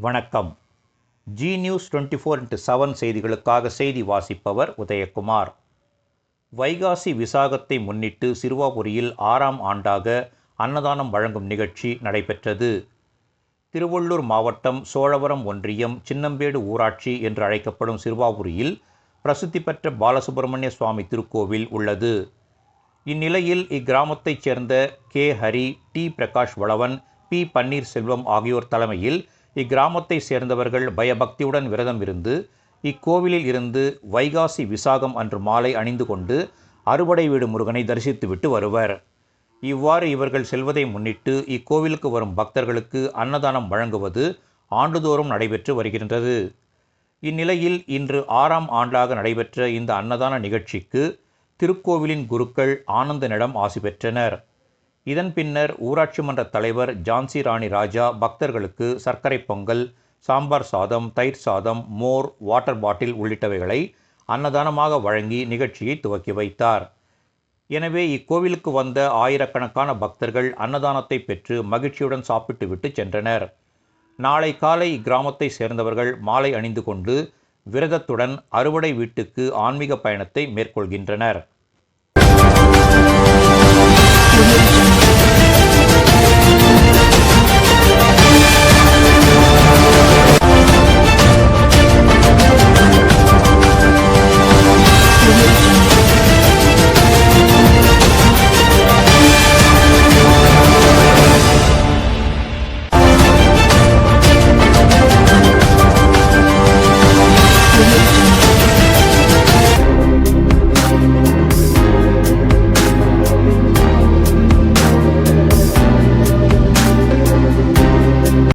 வணக்கம். Zee news twenty four into seven செய்திகளுக்காக செய்தி வாசிப்பவர் உதயகுமார். வைகாசி விசாகத்தை முன்னிட்டு சிறுவாபுரியில் ஆறாம் ஆண்டாக அன்னதானம் வழங்கும் நிகழ்ச்சி நடைபெற்றது. திருவள்ளூர் மாவட்டம் சோழவரம் ஒன்றியம் சின்னம்பேடு ஊராட்சி என்று அழைக்கப்படும் சிறுவாபுரியில் பிரசித்தி பெற்ற பாலசுப்பிரமணிய சுவாமி திருக்கோவில் உள்ளது. இந்நிலையில் இக்கிராமத்தைச் சேர்ந்த K. Hari D. Prakash Valavan P. Panneerselvam ஆகியோர் தலைமையில் இக்கிராமத்தை சேர்ந்தவர்கள் பயபக்தியுடன் விரதம் இருந்து இக்கோவிலில் இருந்து வைகாசி விசாகம் அன்று மாலை அணிந்து கொண்டு அறுபடை வீடு முருகனை தரிசித்துவிட்டு வருவர். இவ்வாறு இவர்கள் செல்வதை முன்னிட்டு இக்கோவிலுக்கு வரும் பக்தர்களுக்கு அன்னதானம் வழங்குவது ஆண்டுதோறும் நடைபெற்று வருகின்றது. இந்நிலையில் இன்று ஆறாம் ஆண்டாக நடைபெற்ற இந்த அன்னதான நிகழ்ச்சிக்கு திருக்கோவிலின் குருக்கள் ஆனந்தனிடம் ஆசி பெற்றனர். இதன் பின்னர் ஊராட்சி மன்ற தலைவர் ஜான்சி ராணி ராஜா பக்தர்களுக்கு சர்க்கரை பொங்கல் சாம்பார் சாதம் தயிர் சாதம் மோர் வாட்டர் பாட்டில் உள்ளிட்டவைகளை அன்னதானமாக வழங்கி நிகழ்ச்சியை துவக்கி வைத்தார். எனவே இக்கோவிலுக்கு வந்த ஆயிரக்கணக்கான பக்தர்கள் அன்னதானத்தை பெற்று மகிழ்ச்சியுடன் சாப்பிட்டுவிட்டு சென்றனர். நாளை காலை இக்கிராமத்தை சேர்ந்தவர்கள் மாலை அணிந்து கொண்டு விரதத்துடன் அறுவடை வீட்டுக்கு ஆன்மீக பயணத்தை மேற்கொள்கின்றனர்.